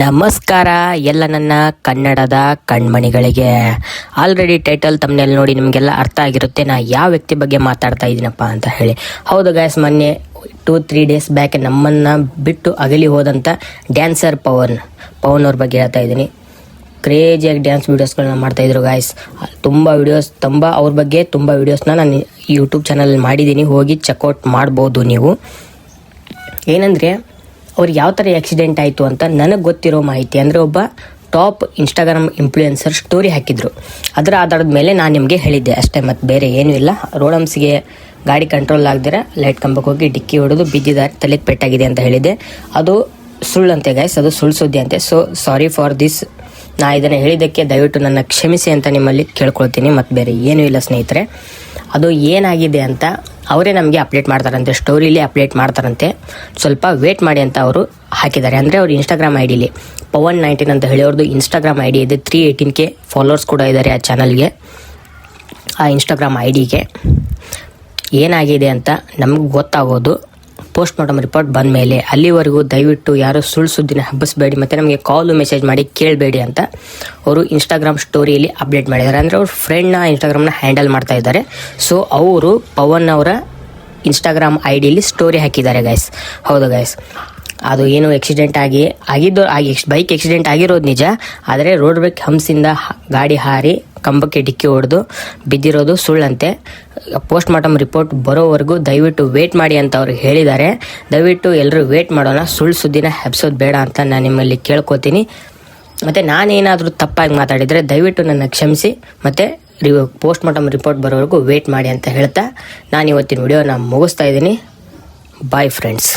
ನಮಸ್ಕಾರ ಎಲ್ಲ ನನ್ನ ಕನ್ನಡದ ಕಣ್ಮಣಿಗಳಿಗೆ. ಆಲ್ರೆಡಿ ಟೈಟಲ್ ತಮ್ಮನೆಲ್ಲ ನೋಡಿ ನಿಮಗೆಲ್ಲ ಅರ್ಥ ಆಗಿರುತ್ತೆ. ನಾ ಯಾವ ವ್ಯಕ್ತಿ ಬಗ್ಗೆ ಮಾತಾಡ್ತಾ ಇದ್ದೀನಪ್ಪ ಅಂತ ಹೇಳಿ. ಹೌದು ಗಾಯಸ್ ಮೊನ್ನೆ ಟೂ ತ್ರೀ ಡೇಸ್ ಬ್ಯಾಕ್ ನಮ್ಮನ್ನು ಬಿಟ್ಟು ಅಗಲಿ ಹೋದಂಥ ಡ್ಯಾನ್ಸರ್ ಪವನ್. ಪವನ್ ಅವ್ರ ಬಗ್ಗೆ ಹೇಳ್ತಾ ಇದ್ದೀನಿ. ಕ್ರೇಜಿಯಾಗಿ ಡ್ಯಾನ್ಸ್ ವೀಡಿಯೋಸ್ಗಳನ್ನ ಮಾಡ್ತಾಯಿದ್ರು ಗಾಯ್ಸ್ ತುಂಬ ವೀಡಿಯೋಸ್ ತುಂಬ ಅವ್ರ ಬಗ್ಗೆ ತುಂಬ ವೀಡಿಯೋಸ್ನ ನಾನು ಯೂಟ್ಯೂಬ್ ಚಾನಲ್ ಮಾಡಿದ್ದೀನಿ. ಹೋಗಿ ಚೆಕ್ಔಟ್ ಮಾಡ್ಬೋದು ನೀವು. ಏನಂದರೆ ಅವ್ರಿಗೆ ಯಾವ ಥರ ಆಕ್ಸಿಡೆಂಟ್ ಆಯಿತು ಅಂತ ನನಗೆ ಗೊತ್ತಿರೋ ಮಾಹಿತಿ ಅಂದರೆ ಒಬ್ಬ ಟಾಪ್ ಇನ್ಸ್ಟಾಗ್ರಾಮ್ ಇನ್ಫ್ಲೂಯೆನ್ಸರ್ ಸ್ಟೋರಿ ಹಾಕಿದ್ರು. ಅದರ ಆಧಾರದ ಮೇಲೆ ನಾನು ನಿಮಗೆ ಹೇಳಿದ್ದೆ. ಅಷ್ಟೇ ಮತ್ತು ಬೇರೆ ಏನೂ ಇಲ್ಲ. ರೋಡಮ್ಸ್ಗೆ ಗಾಡಿ ಕಂಟ್ರೋಲ್ ಆಗದಿರ ಲೈಟ್ ಕಂಬಕ್ಕೆ ಹೋಗಿ ಡಿಕ್ಕಿ ಹೊಡೆದು ಬಿದ್ದಿದ್ದಾರೆ ತಲೆಗೆ ಪೆಟ್ಟಾಗಿದೆ ಅಂತ ಹೇಳಿದೆ ಅದು ಸುಳ್ಳಂತೆ ಗೈಸ್ ಅದು ಸುಳ್ಳು ಸುದ್ದಿ ಅಂತೆ. ಸೊ ಸಾರಿ ಫಾರ್ ದಿಸ್ ನಾ ಇದನ್ನು ಹೇಳಿದ್ದಕ್ಕೆ ದಯವಿಟ್ಟು ನನ್ನ ಕ್ಷಮಿಸಿ ಅಂತ ನಿಮ್ಮಲ್ಲಿ ಕೇಳ್ಕೊಳ್ತೀನಿ. ಮತ್ತು ಬೇರೆ ಏನೂ ಇಲ್ಲ ಸ್ನೇಹಿತರೆ. ಅದು ಏನಾಗಿದೆ ಅಂತ ಅವರೇ ನಮಗೆ ಅಪ್ಡೇಟ್ ಮಾಡ್ತಾರಂತೆ ಸ್ಟೋರಿಲಿ ಅಪ್ಡೇಟ್ ಮಾಡ್ತಾರಂತೆ. ಸ್ವಲ್ಪ ವೇಟ್ ಮಾಡಿ ಅಂತ ಅವರು ಹಾಕಿದ್ದಾರೆ. ಅಂದರೆ ಅವ್ರ ಇನ್ಸ್ಟಾಗ್ರಾಮ್ ಐ ಡಿಲಿ ಪವನ್ ನೈನ್ಟೀನ್ ಅಂತ ಹೇಳಿ ಇನ್ಸ್ಟಾಗ್ರಾಮ್ ಐ ಡಿ ಇದೆ. ತ್ರೀ ಏಯ್ಟೀನ್ ಕೆ ಫಾಲೋವರ್ಸ್ ಕೂಡ ಇದ್ದಾರೆ ಆ ಚಾನಲ್ಗೆ ಆ ಇನ್ಸ್ಟಾಗ್ರಾಮ್ ಐ ಡಿಗೆ ಏನಾಗಿದೆ ಅಂತ ನಮಗೆ ಗೊತ್ತಾಗೋದು. ಪೋಸ್ಟ್ ಮಾರ್ಟಮ್ ರಿಪೋರ್ಟ್ ಬಂದ ಮೇಲೆ ಅಲ್ಲಿವರೆಗೂ ದಯವಿಟ್ಟು ಯಾರು ಸುಳ್ಳು ಸುದ್ದಿನ ಹಬ್ಬಿಸಬೇಡಿ, ಮತ್ತು ನಮಗೆ ಕಾಲು ಮೆಸೇಜ್ ಮಾಡಿ ಕೇಳಬೇಡಿ ಅಂತ ಅವರು ಇನ್ಸ್ಟಾಗ್ರಾಮ್ ಸ್ಟೋರಿಯಲ್ಲಿ ಅಪ್ಡೇಟ್ ಮಾಡಿದ್ದಾರೆ. ಅಂದರೆ ಅವ್ರ ಫ್ರೆಂಡ್ನ ಇನ್ಸ್ಟಾಗ್ರಾಮ್ನ ಹ್ಯಾಂಡಲ್ ಮಾಡ್ತಾ ಇದ್ದಾರೆ. ಸೊ ಅವರು ಪವನ್ ಅವರ ಇನ್ಸ್ಟಾಗ್ರಾಮ್ ಐ ಡಿಯಲ್ಲಿ ಸ್ಟೋರಿ ಹಾಕಿದ್ದಾರೆ ಗೈಸ್ ಹೌದು ಗೈಸ್ ಅದು ಏನು ಆಕ್ಸಿಡೆಂಟ್ ಆಗಿ, ಆಗಿದ್ದು, ಆಗಿ ಬೈಕ್ ಆಕ್ಸಿಡೆಂಟ್ ಆಗಿರೋದು ನಿಜ, ಆದರೆ ರೋಡ್ ಬ್ರೇಕ್ ಹಂಪ್ಸಿಂದ ಗಾಡಿ ಹಾರಿ ಕಂಬಕ್ಕೆ ಡಿಕ್ಕಿ ಹೊಡೆದು ಬಿದ್ದಿರೋದು ಸುಳ್ಳಂತೆ. ಪೋಸ್ಟ್ ಮಾರ್ಟಮ್ ರಿಪೋರ್ಟ್ ಬರೋವರೆಗೂ ದಯವಿಟ್ಟು ವೇಟ್ ಮಾಡಿ ಅಂತ ಅವ್ರು ಹೇಳಿದ್ದಾರೆ. ದಯವಿಟ್ಟು ಎಲ್ಲರೂ ವೇಟ್ ಮಾಡೋಣ. ಸುಳ್ಳು ಸುದ್ದಿನ ಹೆಬ್ಸೋದು ಬೇಡ ಅಂತ ನಾನು ನಿಮ್ಮಲ್ಲಿ ಕೇಳ್ಕೊತೀನಿ. ಮತ್ತು ನಾನೇನಾದರೂ ತಪ್ಪಾಗಿ ಮಾತಾಡಿದರೆ ದಯವಿಟ್ಟು ನನ್ನ ಕ್ಷಮಿಸಿ. ಮತ್ತು ರಿವ್, ಪೋಸ್ಟ್ ಮಾರ್ಟಮ್ ರಿಪೋರ್ಟ್ ಬರೋವರೆಗೂ ವೇಟ್ ಮಾಡಿ ಅಂತ ಹೇಳ್ತಾ ನಾನು ಇವತ್ತಿನ ವಿಡಿಯೋನ ಮುಗಿಸ್ತಾ ಇದ್ದೀನಿ. Bye friends